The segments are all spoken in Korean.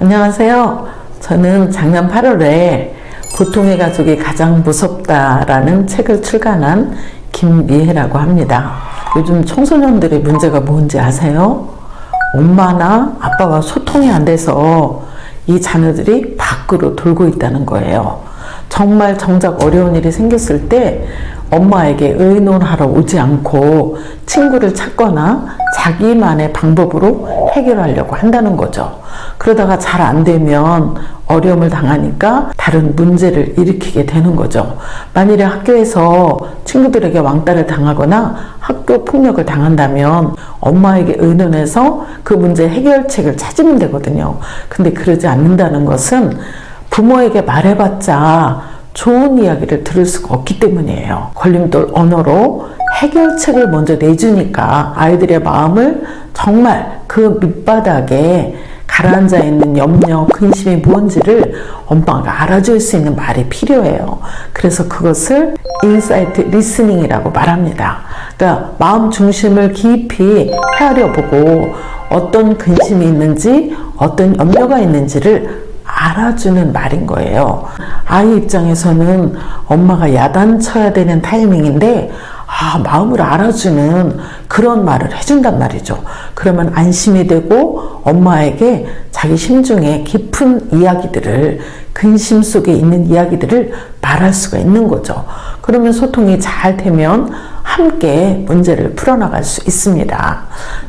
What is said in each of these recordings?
안녕하세요. 저는 작년 8월에 보통의 가족이 가장 무섭다라는 책을 출간한 김미혜라고 합니다. 요즘 청소년들의 문제가 뭔지 아세요? 엄마나 아빠와 소통이 안 돼서 이 자녀들이 밖으로 돌고 있다는 거예요. 정말 정작 어려운 일이 생겼을 때 엄마에게 의논하러 오지 않고 친구를 찾거나 자기만의 방법으로 해결하려고 한다는 거죠. 그러다가 잘 안 되면 어려움을 당하니까 다른 문제를 일으키게 되는 거죠. 만일에 학교에서 친구들에게 왕따를 당하거나 학교 폭력을 당한다면 엄마에게 의논해서 그 문제 해결책을 찾으면 되거든요. 근데 그러지 않는다는 것은 부모에게 말해봤자 좋은 이야기를 들을 수가 없기 때문이에요. 걸림돌 언어로 해결책을 먼저 내주니까 아이들의 마음을 정말 그 밑바닥에 가라앉아 있는 염려, 근심이 무언지를 엄마가 알아줄 수 있는 말이 필요해요. 그래서 그것을 인사이트 리스닝이라고 말합니다. 그러니까 마음 중심을 깊이 헤아려 보고 어떤 근심이 있는지, 어떤 염려가 있는지를 알아주는 말인 거예요. 아이 입장에서는 엄마가 야단쳐야 되는 타이밍인데, 아, 마음을 알아주는 그런 말을 해준단 말이죠. 그러면 안심이 되고 엄마에게 자기 심중에 깊은 이야기들을, 근심 속에 있는 이야기들을 말할 수가 있는 거죠. 그러면 소통이 잘 되면 함께 문제를 풀어나갈 수 있습니다.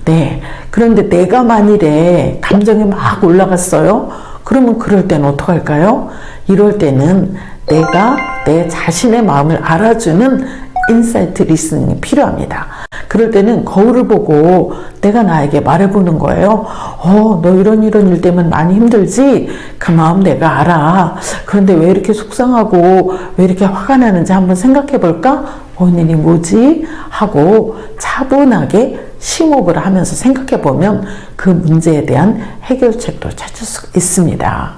네. 그런데 내가 만일에 감정이 막 올라갔어요? 그러면 그럴 때는 어떡할까요? 이럴 때는 내가 내 자신의 마음을 알아주는 인사이트 리스닝이 필요합니다. 그럴 때는 거울을 보고 내가 나에게 말해보는 거예요. 어, 너 이런 이런 일 때문에 많이 힘들지? 그 마음 내가 알아. 그런데 왜 이렇게 속상하고 왜 이렇게 화가 나는지 한번 생각해 볼까? 원인이 뭐지? 하고 차분하게 심호흡을 하면서 생각해 보면 그 문제에 대한 해결책도 찾을 수 있습니다.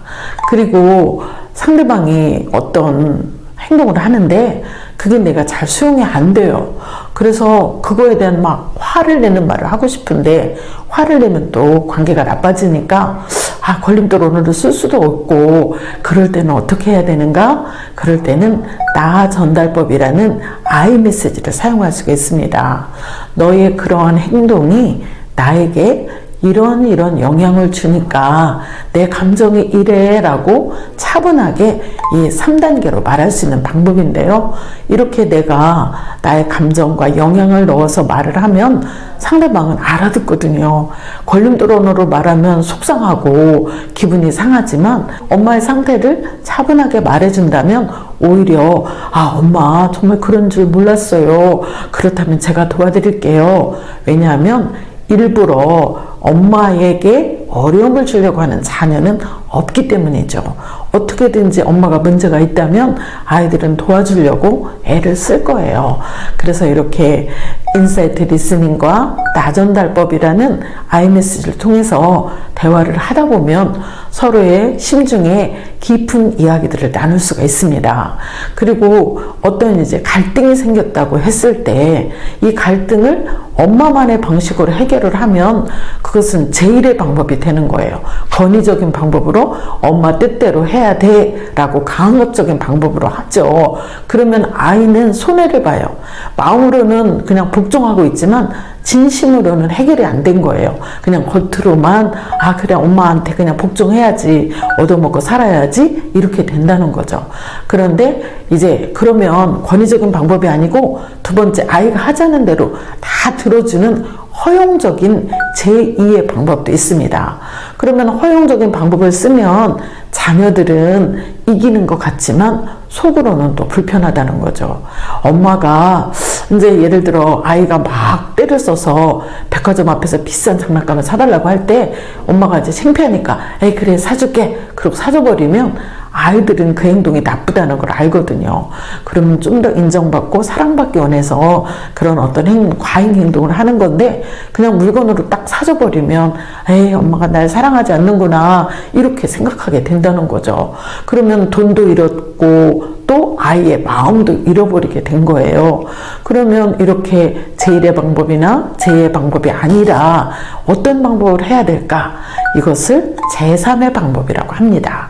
그리고 상대방이 어떤 행동을 하는데 그게 내가 잘 수용이 안 돼요. 그래서 그거에 대한 막 화를 내는 말을 하고 싶은데 화를 내면 또 관계가 나빠지니까 아, 걸림돌 오늘은 쓸 수도 없고 그럴 때는 어떻게 해야 되는가? 그럴 때는 나 전달법이라는 아이 메시지를 사용할 수가 있습니다. 너의 그러한 행동이 나에게 이런 이런 영향을 주니까 내 감정이 이래라고 차분하게 이 3단계로 말할 수 있는 방법인데요. 이렇게 내가 나의 감정과 영향을 넣어서 말을 하면 상대방은 알아듣거든요. 걸림돌언어로 말하면 속상하고 기분이 상하지만 엄마의 상태를 차분하게 말해준다면 오히려 아 엄마 정말 그런 줄 몰랐어요. 그렇다면 제가 도와드릴게요. 왜냐하면 일부러 엄마에게 어려움을 주려고 하는 자녀는 없기 때문이죠. 어떻게든지 엄마가 문제가 있다면 아이들은 도와주려고 애를 쓸 거예요. 그래서 이렇게 인사이트 리스닝과 나 전달법이라는 아이메시지를 통해서 대화를 하다 보면 서로의 심중에 깊은 이야기들을 나눌 수가 있습니다. 그리고 어떤 이제 갈등이 생겼다고 했을 때 이 갈등을 엄마만의 방식으로 해결을 하면 그것은 제일의 방법이 되는 거예요. 권위적인 방법으로 엄마 뜻대로 해야 돼 라고 강압적인 방법으로 하죠. 그러면 아이는 손해를 봐요. 마음으로는 그냥 복종하고 있지만 진심으로는 해결이 안 된 거예요. 그냥 겉으로만 아 그래 엄마한테 그냥 복종해야지 얻어먹고 살아야지 이렇게 된다는 거죠. 그런데 이제 그러면 권위적인 방법이 아니고 두 번째 아이가 하자는 대로 다 들어주는 허용적인 제2의 방법도 있습니다. 그러면 허용적인 방법을 쓰면 자녀들은 이기는 것 같지만 속으로는 또 불편하다는 거죠. 엄마가 이제 예를 들어 아이가 막 때를 써서 백화점 앞에서 비싼 장난감을 사달라고 할 때 엄마가 이제 창피하니까 에이 그래 사줄게 그러고 사줘버리면 아이들은 그 행동이 나쁘다는 걸 알거든요. 그러면 좀 더 인정받고 사랑받기 원해서 그런 어떤 행, 과잉 행동을 하는 건데 그냥 물건으로 딱 사줘버리면 에이 엄마가 날 사랑하지 않는구나 이렇게 생각하게 된다는 거죠. 그러면 돈도 잃었고 또 아이의 마음도 잃어버리게 된 거예요. 그러면 이렇게 제1의 방법이나 제2의 방법이 아니라 어떤 방법을 해야 될까? 이것을 제3의 방법이라고 합니다.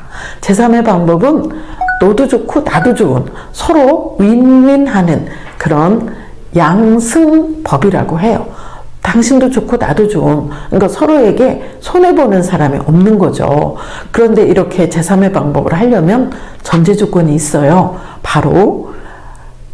제3의 방법은 너도 좋고 나도 좋은 서로 윈윈하는 그런 양승법이라고 해요. 당신도 좋고 나도 좋은 그러니까 서로에게 손해 보는 사람이 없는 거죠. 그런데 이렇게 제3의 방법을 하려면 전제 조건이 있어요. 바로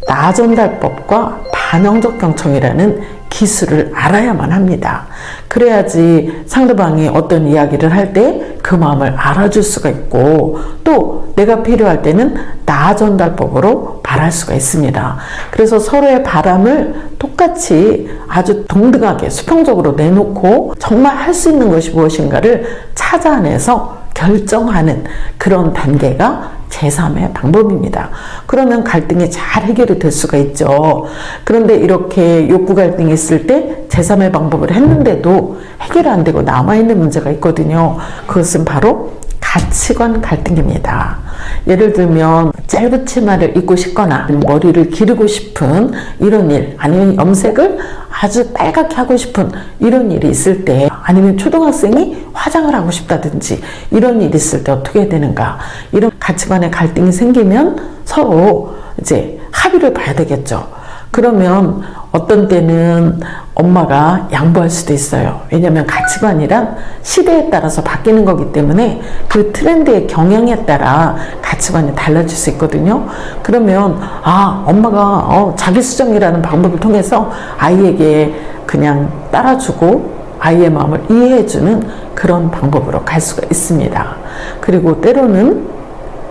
나전달법과 반영적 경청이라는 기술을 알아야만 합니다. 그래야지 상대방이 어떤 이야기를 할 때 그 마음을 알아줄 수가 있고 또 내가 필요할 때는 나 전달법으로 말할 수가 있습니다. 그래서 서로의 바람을 똑같이 아주 동등하게 수평적으로 내놓고 정말 할 수 있는 것이 무엇인가를 찾아내서 결정하는 그런 단계가 제3의 방법입니다. 그러면 갈등이 잘 해결이 될 수가 있죠. 그런데 이렇게 욕구 갈등이 있을 때 제3의 방법을 했는데도 해결 안 되고 남아있는 문제가 있거든요. 그것은 바로 가치관 갈등입니다. 예를 들면 짧은 치마를 입고 싶거나 머리를 기르고 싶은 이런 일 아니면 염색을 아주 빨갛게 하고 싶은 이런 일이 있을 때 아니면 초등학생이 화장을 하고 싶다든지 이런 일이 있을 때 어떻게 해야 되는가 이런 가치관의 갈등이 생기면 서로 이제 합의를 봐야 되겠죠. 그러면 어떤 때는 엄마가 양보할 수도 있어요. 왜냐하면 가치관이란 시대에 따라서 바뀌는 거기 때문에 그 트렌드의 경향에 따라 가치관이 달라질 수 있거든요. 그러면 아 엄마가 어, 자기 수정이라는 방법을 통해서 아이에게 그냥 따라주고 아이의 마음을 이해해주는 그런 방법으로 갈 수가 있습니다. 그리고 때로는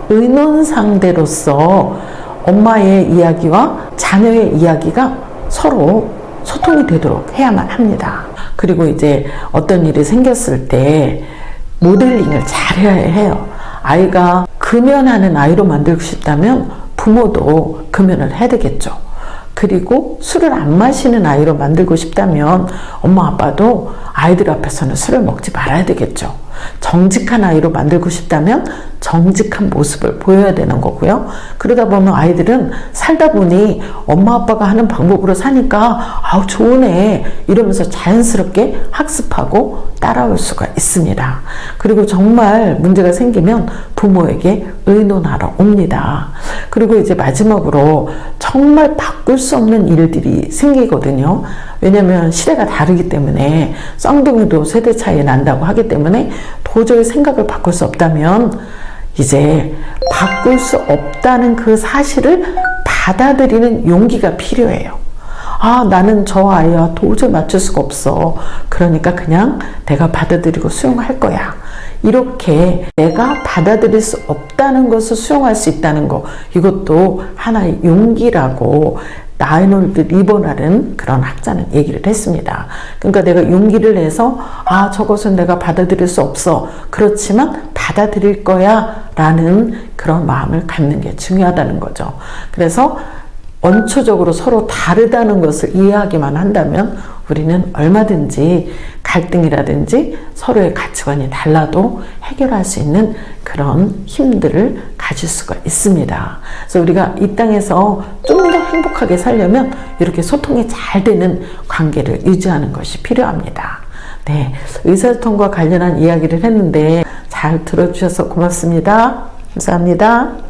의논 상대로서 엄마의 이야기와 자녀의 이야기가 서로 소통이 되도록 해야만 합니다. 그리고 이제 어떤 일이 생겼을 때 모델링을 잘 해야 해요. 아이가 금연하는 아이로 만들고 싶다면 부모도 금연을 해야 되겠죠. 그리고 술을 안 마시는 아이로 만들고 싶다면 엄마 아빠도 아이들 앞에서는 술을 먹지 말아야 되겠죠. 정직한 아이로 만들고 싶다면 정직한 모습을 보여야 되는 거고요. 그러다 보면 아이들은 살다 보니 엄마 아빠가 하는 방법으로 사니까 아우 좋으네 이러면서 자연스럽게 학습하고 따라올 수가 있습니다. 그리고 정말 문제가 생기면 부모에게 의논하러 옵니다. 그리고 이제 마지막으로 정말 바꿀 수 없는 일들이 생기거든요. 왜냐면 시대가 다르기 때문에 쌍둥이도 세대 차이 난다고 하기 때문에 도저히 생각을 바꿀 수 없다면 이제 바꿀 수 없다는 그 사실을 받아들이는 용기가 필요해요. 아, 나는 저 아이와 도저히 맞출 수가 없어. 그러니까 그냥 내가 받아들이고 수용할 거야. 이렇게 내가 받아들일 수 없다는 것을 수용할 수 있다는 거. 이것도 하나의 용기라고 나이놀드 리버날은 그런 학자는 얘기를 했습니다. 그러니까 내가 용기를 내서 아 저것은 내가 받아들일 수 없어. 그렇지만 받아들일 거야 라는 그런 마음을 갖는 게 중요하다는 거죠. 그래서 원초적으로 서로 다르다는 것을 이해하기만 한다면 우리는 얼마든지 갈등이라든지 서로의 가치관이 달라도 해결할 수 있는 그런 힘들을 가질 수가 있습니다. 그래서 우리가 이 땅에서 좀 더 행복하게 살려면 이렇게 소통이 잘 되는 관계를 유지하는 것이 필요합니다. 네. 의사소통과 관련한 이야기를 했는데 잘 들어주셔서 고맙습니다. 감사합니다.